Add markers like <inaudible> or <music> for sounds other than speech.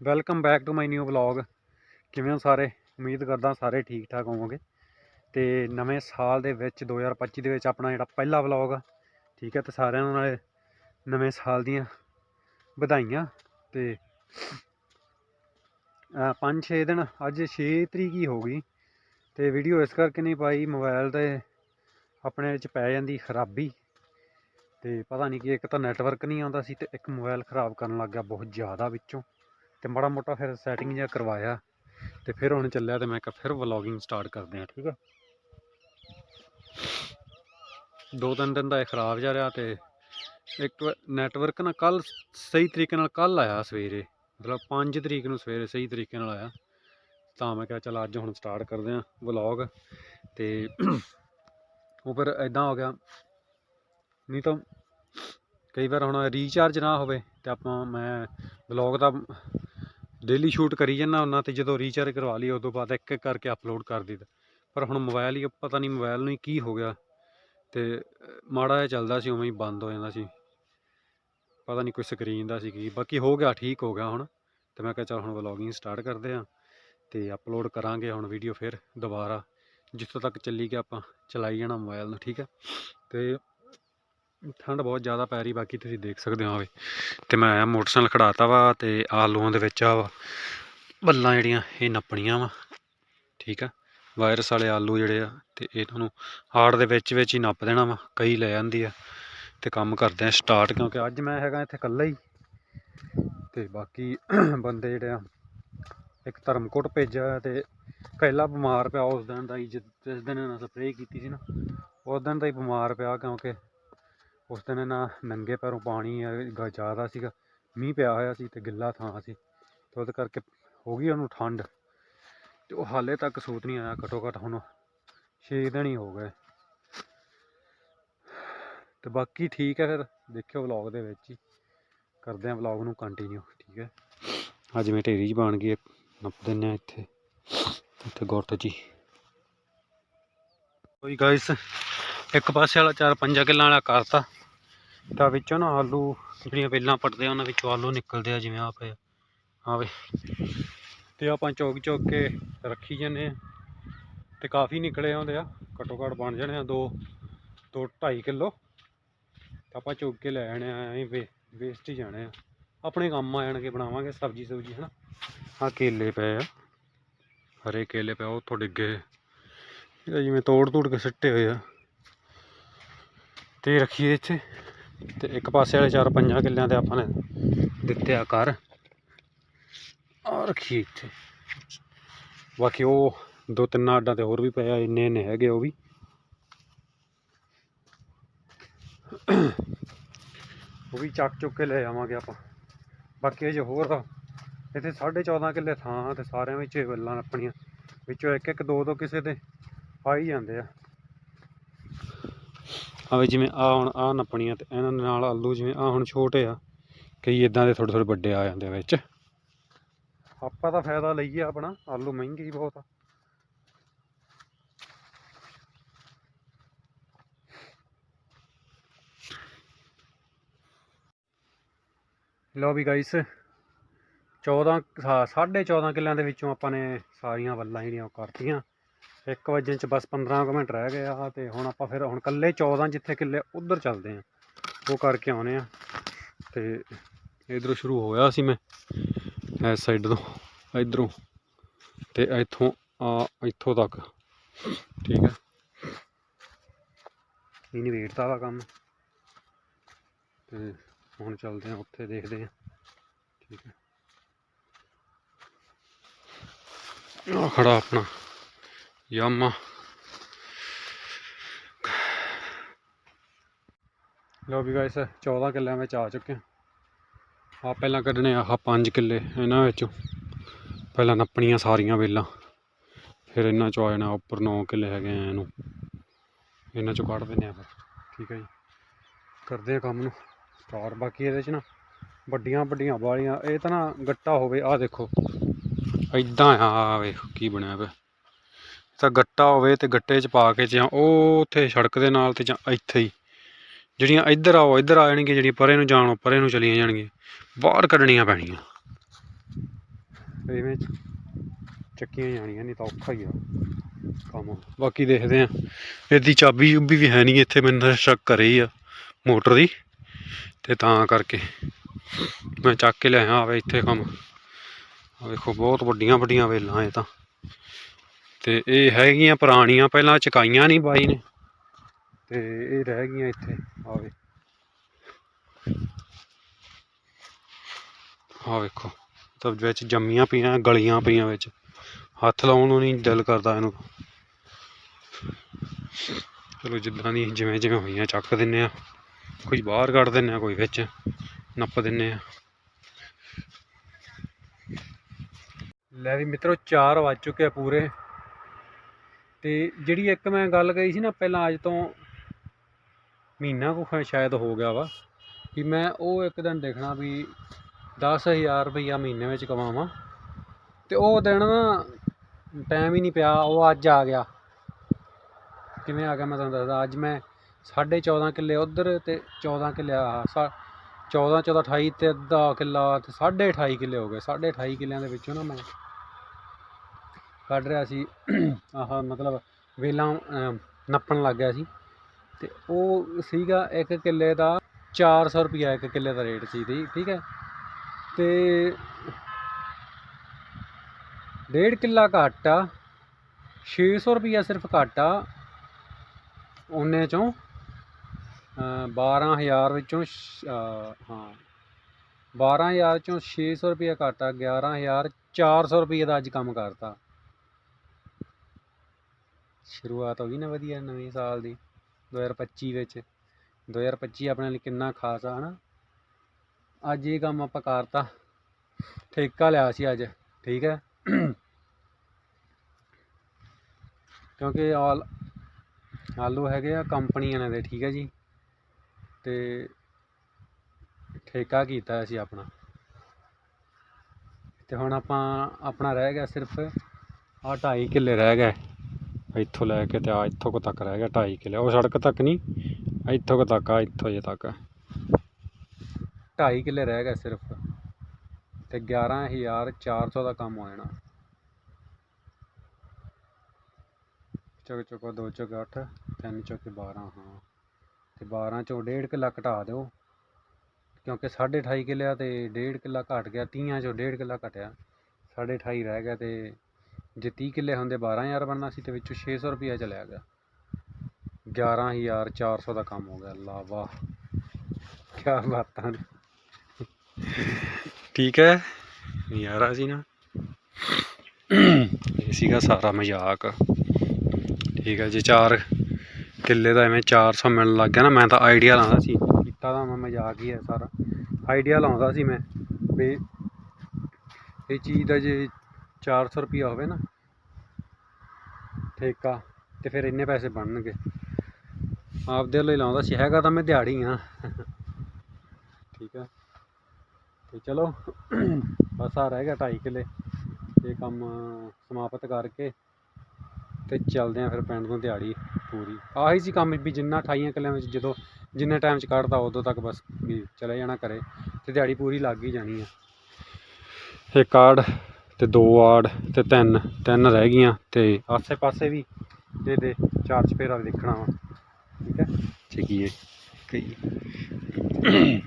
Welcome back to my new vlog ਕਿਵੇਂ ਹੋ ਸਾਰੇ? ਉਮੀਦ ਕਰਦਾ ਸਾਰੇ ਠੀਕ ਠਾਕ ਹੋਵੋਗੇ। ਤੇ ਨਵੇਂ ਸਾਲ ਦੇ ਵਿੱਚ 2025 ਦੇ ਵਿੱਚ ਆਪਣਾ ਜਿਹੜਾ ਪਹਿਲਾ ਵਲੌਗ ਆ, ਠੀਕ ਹੈ ਤੇ ਸਾਰਿਆਂ ਨੂੰ ਨਾਲੇ ਨਵੇਂ ਸਾਲ ਦੀਆਂ ਵਧਾਈਆਂ। ਤੇ 5-6 ਦਿਨ, ਅੱਜ 6 ਤਰੀਕ ਹੀ ਹੋ ਗਈ। ਤੇ ਵੀਡੀਓ ਇਸ ਕਰਕੇ ਨਹੀਂ ਪਾਈ ਮੋਬਾਈਲ ਤੇ ਆਪਣੇ ਵਿੱਚ ਪੈ ਜਾਂਦੀ ਖਰਾਬੀ। ਤੇ ਪਤਾ ਨਹੀਂ ਕਿ ਇੱਕ ਤਾਂ ਨੈਟਵਰਕ ਨਹੀਂ ਆਉਂਦਾ ਸੀ ਤੇ ਇੱਕ ਮੋਬਾਈਲ ਖਰਾਬ ਕਰਨ ਲੱਗ ਗਿਆ ਬਹੁਤ ਜ਼ਿਆਦਾ ਵਿੱਚੋਂ। ਤੇ ਮਾੜਾ ਮੋਟਾ ਫਿਰ ਸੈਟਿੰਗ ਜਿਹਾ ਕਰਵਾਇਆ ਤੇ ਫਿਰ ਹੁਣ ਚੱਲਿਆ ਤੇ ਮੈਂ ਕਿਹਾ ਫਿਰ ਵਲੌਗਿੰਗ ਸਟਾਰਟ ਕਰਦੇ ਆ ਠੀਕ ਆ? ਦੋ ਤਿੰਨ ਦਿਨ ਦਾ ਇਹ ਖਰਾਬ ਜਾ ਰਿਹਾ ਤੇ ਇੱਕ ਨੈਟਵਰਕ ਨਾ ਕੱਲ ਸਹੀ ਤਰੀਕੇ ਨਾਲ ਕੱਲ ਆਇਆ ਸਵੇਰੇ, ਮਤਲਬ 5 ਤਰੀਕ ਨੂੰ ਸਵੇਰੇ ਸਹੀ ਤਰੀਕੇ ਨਾਲ ਆਇਆ। ਤਾਂ ਮੈਂ ਕਿਹਾ ਚਲ ਅੱਜ ਹੁਣ ਸਟਾਰਟ ਕਰਦੇ ਆ ਵਲੌਗ ਤੇ <clears throat> ਉਹ ਫਿਰ ਐਦਾਂ ਹੋ ਗਿਆ, ਨਹੀਂ ਤਾਂ ਕਈ ਵਾਰ ਹੁਣ ਰੀਚਾਰਜ ਨਾ ਹੋਵੇ ਤੇ ਆਪਾਂ ਮੈਂ ਵਲੌਗ ਦਾ ਡੇਲੀ ਸ਼ੂਟ ਕਰੀ ਜਾਂਦਾ ਉਹਨਾਂ ਤੇ, ਜਦੋਂ ਰੀਚਾਰਜ ਕਰਵਾ ਲਈ ਉਦੋਂ ਬਾਅਦ ਇੱਕ ਇੱਕ ਕਰਕੇ ਅਪਲੋਡ ਕਰ ਦਿੱਤਾ ਪਰ ਹੁਣ ਮੋਬਾਈਲ ਹੀ, ਪਤਾ ਨਹੀਂ ਮੋਬਾਈਲ ਨੂੰ ਹੀ ਕੀ ਹੋ ਗਿਆ। ਤੇ, ਮਾੜਾ ਜਿਹਾ ਚੱਲਦਾ ਸੀ, ਉਵੇਂ ਹੀ ਬੰਦ ਹੋ ਜਾਂਦਾ ਸੀ। ਪਤਾ ਨਹੀਂ ਕੋਈ ਸਕਰੀਨ ਦਾ ਸੀ ਕੀ। ਬਾਕੀ ਹੋ ਗਿਆ, ਠੀਕ ਹੋ ਗਿਆ ਹੁਣ। ਤੇ ਮੈਂ ਕਿਹਾ ਚਲ ਹੁਣ ਵਲੌਗਿੰਗ ਸਟਾਰਟ ਕਰਦੇ ਆ ਤੇ ਅਪਲੋਡ ਕਰਾਂਗੇ ਹੁਣ ਵੀਡੀਓ ਫਿਰ ਦੁਬਾਰਾ। ਜਿੱਥੋਂ ਤੱਕ ਚੱਲੀ ਗਿਆ ਆਪਾਂ, ਚਲਾਈ ਜਾਣਾ ਮੋਬਾਈਲ ਨੂੰ, ਠੀਕ ਹੈ। ਤੇ ਠੰਡ ਬਹੁਤ ਜ਼ਿਆਦਾ ਪੈ ਰਹੀ, ਬਾਕੀ ਤੁਸੀਂ ਦੇਖ ਸਕਦੇ ਹੋ ਆਵੇ ਤੇ ਮੈਂ ਆਇਆ, ਮੋਟਰਸਾਈਕਲ ਖੜਾਤਾ ਵਾ ਤੇ ਆਲੂਆਂ ਦੇ ਵਿੱਚ ਆ ਵਾ, ਬੱਲਾਂ ਜਿਹੜੀਆਂ, ਇਹ ਨੱਪਣੀਆਂ ਵਾ। ਠੀਕ ਆ? ਵਾਇਰਸ ਵਾਲੇ ਆਲੂ ਜਿਹੜੇ ਆ, ਤੇ ਇਹਨਾਂ ਨੂੰ ਹਾੜ ਦੇ ਵਿੱਚ ਵਿੱਚ ਹੀ ਨੱਪ ਦੇਣਾ ਵਾ, ਕਈ ਲੈ ਜਾਂਦੀ ਆ ਤੇ ਕੰਮ ਕਰਦੇ ਆ ਸਟਾਰਟ, ਕਿਉਂਕਿ ਅੱਜ ਮੈਂ ਹੈਗਾ ਇੱਥੇ ਇਕੱਲਾ ਹੀ। ਤੇ ਬਾਕੀ <clears throat> ਬੰਦੇ ਜਿਹੜੇ ਆ, ਇੱਕ ਧਰਮਕੋਟ ਭੇਜਿਆ ਤੇ ਪਹਿਲਾ ਬਿਮਾਰ ਪਿਆ ਉਸ ਦਿਨ ਦਾ ਹੀ ਜਿਸ ਦਿਨ ਇਹਨਾਂ ਸਪਰੇਅ ਕੀਤੀ ਸੀ ਨਾ, ਉਸ ਦਿਨ ਦਾ ਹੀ ਬਿਮਾਰ ਪਿਆ ਕਿਉਂਕਿ ਉਸ ਦਿਨ ਨਾ ਨੰਗੇ ਪੈਰੋਂ ਪਾਣੀ ਆ, ਗ- ਜ਼ਿਆਦਾ ਸੀਗਾ। ਮੀਂਹ ਪਿਆ ਹੋਇਆ ਸੀ ਤੇ ਗਿੱਲਾ ਥਾਂ ਸੀ। ਤੇ ਉਹਦੇ ਕਰਕੇ ਹੋ ਗਈ ਉਹਨੂੰ ਠੰਡ। ਤੇ ਉਹ ਹਾਲੇ ਤੱਕ ਸੂਤ ਨਹੀਂ ਆਇਆ ਘੱਟੋ ਘੱਟ ਹੁਣ 6 ਦਿਨ ਹੀ ਹੋ ਗਏ। ਤੇ ਬਾਕੀ ਠੀਕ ਹੈ ਫਿਰ। ਦੇਖਿਓ ਵਲੌਗ ਦੇ ਵਿੱਚ ਹੀ। ਕਰਦੇ ਆ ਵਲੌਗ ਨੂੰ ਕੰਟੀਨਿਊ ਠੀਕ ਹੈ? ਅੱਜ ਮੈਂ ਢੇਰੀ 'ਚ ਬਣ ਗਈ ਨੱਪ ਦਿੰਨੇ ਆ ਇੱਥੇ। ਇੱਥੇ ਗੁਰਤ ਜੀ। ਕੋਈ ਗਾਇਸ ਇੱਕ ਪਾਸੇ ਵਾਲਾ ਚਾਰ ਪੰਜਾਂ ਕਿੱਲਾਂ ਵਾਲਾ ਕਰਤਾ। ਤਾਂ ਵਿੱਚੋਂ ਨਾ ਆਲੂ, ਜਿਹੜੀਆਂ ਵੇਲਾਂ ਪੱਟਦੇ ਆ, ਉਹਨਾਂ ਵਿੱਚੋਂ ਆਲੂ ਨਿਕਲਦੇ ਆ, ਜਿਵੇਂ ਆ। ਪਏ ਆਵੇ ਤੇ ਆਪਾਂ ਚੌਕ ਚੌਕ ਕੇ ਰੱਖੀ ਜਾਂਦੇ ਆ। ਤੇ ਕਾਫੀ ਨਿਕਲੇ ਆਉਂਦੇ ਆ, ਘੱਟੋ ਘੱਟ ਬਣ ਜਾਣੇ ਆ ਦੋ ਦੋ 2.5 ਕਿਲੋ। ਤਾਂ ਆਪਾਂ ਚੁੱਕ ਕੇ ਲੈ ਆਣੇ ਆ, ਐਂ ਵੇ ਵੇਸਟ ਹੀ ਜਾਣੇ ਆ। ਆਪਣੇ ਕੰਮ ਆ ਜਾਣਗੇ, ਬਣਾਵਾਂਗੇ ਸਬਜੀ ਸੁਬਜੀ, ਹਨਾ। ਆ ਕੇਲੇ ਪਏ ਆ, ਹਰੇ ਕੇਲੇ ਪਏ ਉਹ ਉੱਥੋਂ ਡਿੱਗੇ ਇਹ ਜਿਵੇਂ ਤੋੜ ਤੋੜ ਕੇ ਸਿੱਟੇ ਹੋਏ ਆ। ਤੇ ਰੱਖੀਏ ਇੱਥੇ। ਤੇ ਇੱਕ ਪਾਸੇ ਵਾਲੇ ਚਾਰ ਪੰਜਾਂ ਕਿੱਲਿਆਂ ਤੇ ਆਪਾਂ ਨੇ ਦਿੱਤੇ ਆ ਘਰ। ਆ ਰੱਖੀਏ ਇੱਥੇ? ਬਾਕੀ ਉਹ ਦੋ ਤਿੰਨ ਆਡਾਂ ਤੇ ਹੋਰ ਵੀ ਪਏ ਆ, ਇੰਨੇ ਇੰਨੇ ਹੈਗੇ ਉਹ ਵੀ। ਉਹ ਵੀ ਚੱਕ ਚੁੱਕ ਕੇ ਲੈ ਜਾਵਾਂਗੇ ਆਪਾਂ। ਬਾਕੀ ਅਜੇ ਹੋਰ ਤਾਂ ਇੱਥੇ 14.5 ਕਿੱਲੇ ਥਾਂ ਤੇ ਸਾਰਿਆਂ ਵਿੱਚ ਇਹ ਵੱਲਾਂ ਆਪਣੀਆਂ ਵਿੱਚੋਂ ਇੱਕ ਇੱਕ ਦੋ ਦੋ ਕਿਸੇ ਦੇ ਆ ਹੀ ਜਾਂਦੇ ਆ। ਆਵੇ ਜਿਵੇਂ ਆ ਹੁਣ ਆ ਨੱਪਣੀਆਂ ਤੇ ਇਹਨਾਂ ਦੇ ਨਾਲ ਆਲੂ ਜਿਵੇਂ ਆ ਹੁਣ ਛੋਟੇ ਆ, ਕਈ ਇਦਾਂ ਦੇ ਥੋੜੇ ਥੋੜੇ ਵੱਡੇ ਆ ਜਾਂਦੇ ਵਿੱਚ। ਆਪਾਂ ਤਾਂ ਫਾਇਦਾ ਲਈਏ ਆਪਣਾ, ਆਲੂ ਮਹਿੰਗੇ ਹੀ ਬਹੁਤ ਆ। ਲਓ ਵੀ ਗਾਇਸ 14 ਸਾ- ਸਾਢੇ 14 ਕਿੱਲਿਆਂ ਦੇ ਵਿੱਚੋਂ ਆਪਾਂ ਨੇ ਸਾਰੀਆਂ ਵੱਲਾਂ ਜਿਹੜੀਆਂ ਉਹ ਕਰਤੀਆਂ। ਇੱਕ ਵਜੇ ਚ ਬਸ 15 ਕੁ ਮਿੰਟ ਰਹਿ ਗਏ ਆ ਤੇ ਹੁਣ ਆਪਾਂ ਫਿਰ ਹੁਣ ਕੱਲੇ 14 ਜਿੱਥੇ ਕਿੱਲੇ ਉਧਰ ਚੱਲਦੇ ਆ। ਉਹ ਕਰਕੇ ਆਉਨੇ ਆ। ਤੇ ਇਧਰੋਂ ਸ਼ੁਰੂ ਹੋਇਆ ਸੀ ਮੈਂ, ਇਸ ਸਾਈਡ ਤੋਂ, ਇਧਰੋਂ ਤੇ ਇੱਥੋਂ ਆ, ਇੱਥੋਂ ਤੱਕ। ਠੀਕ ਹੈ ਇਹਨੇ ਵੇਟਦਾ ਵਾ ਕੰਮ। ਤੇ ਹੁਣ ਚੱਲਦੇ ਆ, ਉੱਥੇ ਦੇਖਦੇ ਆ। ਠੀਕ ਹੈ ਆ ਖੜਾ ਆਪਣਾ। ਯਾਮਾ ਲਓ ਵੀ ਗਾਇਸ 14 ਕਿੱਲਿਆਂ ਵਿੱਚ ਆ ਚੁੱਕੇ ਆ ਆ ਪਹਿਲਾਂ ਕੱਢਣੇ ਆਹ 5 ਕਿੱਲੇ ਇਹਨਾਂ ਵਿੱਚੋਂ। ਪਹਿਲਾਂ ਨੱਪਣੀਆਂ ਸਾਰੀਆਂ ਵੇਲਾਂ। ਫਿਰ ਇਹਨਾਂ ਚੋਂ ਆ ਜਾਣਾ ਉੱਪਰ 9 ਕਿੱਲੇ ਹੈਗੇ ਆ ਇਹਨੂੰ। ਇਹਨਾਂ ਚੋਂ ਕੱਢ ਦਿੰਦੇ ਆ ਫਿਰ। ਠੀਕ ਹੈ ਜੀ। ਕਰਦੇ ਆ ਕੰਮ ਨੂੰ। ਸਟਾਰ ਬਾਕੀ ਇਹਦੇ ਚ ਨਾ, ਵੱਡੀਆਂ ਵੱਡੀਆਂ ਵਾਲੀਆਂ, ਇਹ ਤਾਂ ਨਾ ਗੱਟਾ ਹੋਵੇ, ਆਹ ਦੇਖੋ। ਐਦਾਂ ਆ ਵੇਖ ਕੀ ਬਣਿਆ ਪਿਆ। ਤਾਂ ਗੱਟਾ ਹੋਵੇ ਤੇ ਗੱਟੇ 'ਚ ਪਾ ਕੇ ਜਾਂ ਉਹ ਉੱਥੇ ਸੜਕ ਦੇ ਨਾਲ ਤੇ ਜਾਂ ਇੱਥੇ ਹੀ। ਜਿਹੜੀਆਂ ਇੱਧਰ ਆਓ, ਇੱਧਰ ਆ ਜਾਣਗੀਆਂ, ਜਿਹੜੀਆਂ ਪਰੇ ਨੂੰ ਜਾਣੋ ਪਰੇ ਨੂੰ ਚਲੀਆਂ ਜਾਣਗੀਆਂ। ਬਾਹਰ ਕੱਢਣੀਆਂ ਪੈਣੀਆਂ। ਇਵੇਂ ਚੱਕੀਆਂ ਜਾਣੀਆਂ, ਨਹੀਂ ਤਾਂ ਔਖਾ ਹੀ ਆ ਕੰਮ। ਬਾਕੀ ਦੇਖਦੇ ਆ ਇਹਦੀ ਚਾਬੀ ਚੁਬੀ ਵੀ ਹੈ ਨਹੀਂ ਇੱਥੇ, ਮੈਨੂੰ ਤਾਂ ਸ਼ੱਕ ਕਰੇ ਹੀ ਆ ਮੋਟਰ ਦੀ। ਤੇ ਤਾਂ ਕਰਕੇ ਮੈਂ ਚੱਕ ਕੇ ਲਿਆਇਆ ਆਵੇ ਇੱਥੇ ਕੰਮ। ਆ ਵੇਖੋ, ਬਹੁਤ ਵੱਡੀਆਂ ਵੱਡੀਆਂ ਵੇਲਾਂ ਇਹ ਤਾਂ। ਤੇ ਇਹ ਹੈਗੀਆਂ ਪੁਰਾਣੀਆਂ, ਪਹਿਲਾਂ ਚਕਾਈਆਂ ਨਹੀਂ ਬਾਈ ਨੇ। ਤੇ ਇਹ ਰਹਿ ਗਈਆਂ ਇੱਥੇ ਆਵੇ ਆ ਵੇਖੋ, ਤਾਂ ਵਿੱਚ ਜੰਮੀਆਂ ਪਈਆਂ, ਗਲੀਆਂ ਪਈਆਂ ਵਿੱਚ। ਹੱਥ ਲਾਉਣ ਨੂੰ ਨਹੀਂ ਦਿਲ ਕਰਦਾ ਇਹਨੂੰ। ਚਲੋ ਜਿੱਦਾਂ ਦੀ ਜਿਵੇਂ ਜਿਵੇਂ ਹੋਈਆਂ, ਚੱਕ ਦਿੰਨੇ ਆ। ਕੋਈ ਬਾਹਰ ਕੱਢ ਦਿੰਨੇ ਆ, ਕੋਈ ਵਿੱਚ ਨੱਪ ਦਿੰਨੇ ਆ। ਲੈ ਵੀ ਮਿੱਤਰੋ 4 ਵੱਜ ਚੁੱਕੇ ਆ ਪੂਰੇ। ਤੇ ਜਿਹੜੀ ਇੱਕ ਮੈਂ ਗੱਲ ਕਹੀ ਸੀ ਨਾ ਪਹਿਲਾਂ ਅੱਜ ਤੋਂ ਮਹੀਨਾ ਕੁ ਸ਼ਾਇਦ ਹੋ ਗਿਆ ਵਾ ਕਿ ਮੈਂ ਉਹ ਇੱਕ ਦਿਨ ਦੇਖਣਾ ਵੀ 10000 ਰੁਪਈਆ ਮਹੀਨੇ ਵਿੱਚ ਕਮਾਵਾਂ ਤੇ ਉਹ ਦਿਨ ਨਾ ਟਾਈਮ ਹੀ ਨਹੀਂ ਪਿਆ, ਉਹ ਅੱਜ ਆ ਗਿਆ। ਕਿਵੇਂ ਆ ਗਿਆ ਮੈਂ ਤੁਹਾਨੂੰ ਦੱਸਦਾ, ਅੱਜ ਮੈਂ 14.5 ਕਿੱਲੇ ਉਧਰ ਤੇ 14 ਕਿੱਲੇ ਆ, ਸਾ 14 14 28 ਤੇ ਅੱਧਾ ਕਿੱਲਾ ਤੇ 28.5 ਕਿੱਲੇ ਹੋ ਗਏ 28.5 ਕਿੱਲਿਆਂ ਦੇ ਵਿੱਚੋਂ ਨਾ ਮੈਂ ਕੱਢ ਰਿਹਾ ਸੀ ਆਹ ਮਤਲਬ ਵੇਲਾਂ ਨੱਪਣ ਲੱਗ ਗਿਆ ਸੀ। ਤੇ ਉਹ ਸੀਗਾ ਇੱਕ ਕਿੱਲੇ ਦਾ 400 ਰੁਪਿਆ ਇੱਕ ਕਿੱਲੇ ਦਾ ਰੇਟ ਸੀ ਦੀ ਠੀਕ ਹੈ। ਤੇ ਡੇਢ ਕਿੱਲਾ ਘੱਟ ਆ 600 ਰੁਪਿਆ ਸਿਰਫ ਘੱਟ ਆ ਉਹਨੇ ਚੋਂ ਅ, 12000 ਵਿੱਚੋਂ ਛ- ਅ, ਹਾਂ 12000 ਚੋਂ 600 ਰੁਪਿਆ ਘੱਟ ਆ 11400 ਰੁਪਏ ਦਾ ਅੱਜ ਕੰਮ ਕਰਤਾ। ਸ਼ੁਰੂਆਤ ਹੋ ਗਈ ਨਾ ਵਧੀਆ ਨਵੇਂ ਸਾਲ ਦੀ 2025 ਵਿੱਚ। 2025 ਆਪਣੇ ਲਈ ਕਿੰਨਾ ਖਾਸ ਆ ਹਨਾ? ਅੱਜ ਇਹ ਕੰਮ ਆਪਾਂ ਕਰਤਾ। ਠੇਕਾ ਲਿਆ ਸੀ ਅੱਜ, ਠੀਕ ਹੈ? ਕਿਉਂਕਿ ਆਲ, ਆਲੂ ਹੈਗੇ ਆ ਕੰਪਨੀਆਂ ਦੇ, ਠੀਕ ਹੈ ਜੀ? ਤੇ ਠੇਕਾ ਕੀਤਾ ਸੀ ਆਪਣਾ। ਤੇ ਹੁਣ ਆਪਾਂ, ਆਪਣਾ ਰਹਿ ਗਿਆ ਸਿਰਫ ਆ 2.5 ਕਿੱਲੇ ਰਹਿ ਗਏ। ਇੱਥੋਂ ਲੈ ਕੇ ਤੇ ਆ ਇੱਥੋਂ ਕੁ ਤੱਕ ਰਹਿ ਗਿਆ 2.5 ਕਿੱਲੇ। ਉਹ ਸੜਕ ਤੱਕ ਨਹੀਂ, ਇੱਥੋਂ ਕੁ ਤੱਕ, ਆ ਇੱਥੋਂ ਜੇ ਤੱਕ। 2.5 ਕਿੱਲੇ ਰਹਿ ਗਏ ਸਿਰਫ। ਤੇ 11400 ਦਾ ਕੰਮ ਹੋ ਜਾਣਾ। ਚੌਕ ਚੌਕ ਦੋ ਚੁੱਕ 8 ਤਿੰਨ ਚੌਕ 12 ਹਾਂ। ਤੇ 12 ਚੋਂ ਡੇਢ ਕਿੱਲਾ ਘਟਾ ਦਿਓ। ਕਿਉਂਕਿ 28.5 ਕਿੱਲਿਆ ਤੇ ਡੇਢ ਕਿੱਲਾ ਘਟ ਗਿਆ 30 ਚੋਂ ਡੇਢ ਕਿੱਲਾ ਘਟਿਆ। 28.5 ਰਹਿ ਗਿਆ ਤੇ ਜੇ 30 ਕਿੱਲੇ ਹੁੰਦੇ 12000 ਬਣਨਾ ਸੀ ਤੇ ਵਿੱਚੋਂ 600 ਰੁਪਇਆ ਚਲਿਆ ਗਿਆ। 11400 ਦਾ ਕੰਮ ਹੋ ਗਿਆ। ਲਾ ਵਾਹ ਕੀ ਬਾਤਾਂ ਠੀਕ ਹੈ। ਯਾਰਾ ਸੀ ਨਾ। ਇਹ ਸੀਗਾ ਸਾਰਾ ਮਜ਼ਾਕ। ਠੀਕ ਹੈ, ਜੇ ਚਾਰ ਕਿੱਲੇ ਦਾ ਐਵੇਂ 400 ਮਿਲਣ ਲੱਗ ਗਿਆ ਨਾ, ਮੈਂ ਤਾਂ ਆਈਡੀਆ ਲਾਉਂਦਾ ਸੀ। ਕੀਤਾ ਤਾਂ ਮੈਂ ਮਜ਼ਾਕ ਹੀ ਹੈ ਸਾਰਾ। ਆਈਡੀਆ ਲਾਉਂਦਾ ਸੀ ਮੈਂ ਵੀ ਇਹ ਚੀਜ਼ ਦਾ ਜੇ 400 ਰੁਪਿਆ ਹੋਵੇ ਨਾ। ਠੇਕਾ, ਤੇ ਫਿਰ ਇੰਨੇ ਪੈਸੇ ਬਣਨਗੇ। ਆਪਦੇ ਲਈ ਲਾਉਂਦਾ ਸੀ, ਹੈਗਾ ਤਾਂ ਮੈਂ ਦਿਹਾੜੀ ਆ ਠੀਕ ਆ ਤੇ ਚਲੋ, ਬਸ ਆ ਰਹਿ ਗਿਆ 2.5 ਕਿੱਲੇ। ਇਹ ਕੰਮ ਸਮਾਪਤ ਕਰਕੇ ਤੇ ਚੱਲਦੇ ਆ ਫਿਰ ਪਿੰਡ ਨੂੰ ਦਿਹਾੜੀ ਪੂਰੀ। ਆਹੀ ਸੀ ਕੰਮ ਵੀ ਜਿੰਨਾ 28 ਕਿੱਲਿਆਂ ਵਿੱਚ ਜਦੋਂ ਜਿੰਨੇ ਟਾਈਮ ਚ ਕੱਢਦਾ ਉਦੋਂ ਤੱਕ ਬਸ ਵੀ ਚਲੇ ਜਾਣਾ ਘਰੇ ਤੇ ਦਿਹਾੜੀ ਪੂਰੀ ਲੱਗ ਹੀ ਜਾਣੀ ਆ। ਇਹ ਕਾਰਡ ਤੇ ਦੋ ਆੜ ਤੇ ਤਿੰਨ ਤਿੰਨ ਰਹਿ ਗਈਆਂ ਤੇ ਆਸੇ ਪਾਸੇ ਵੀ ਦੇ ਦੇ ਚਾਰ ਚਪੇਰਾ ਵੀ ਦੇਖਣਾ ਵਾ। ਠੀਕ ਹੈ? ਠੀਕ ਹੀ ਹੈ। ਕਈ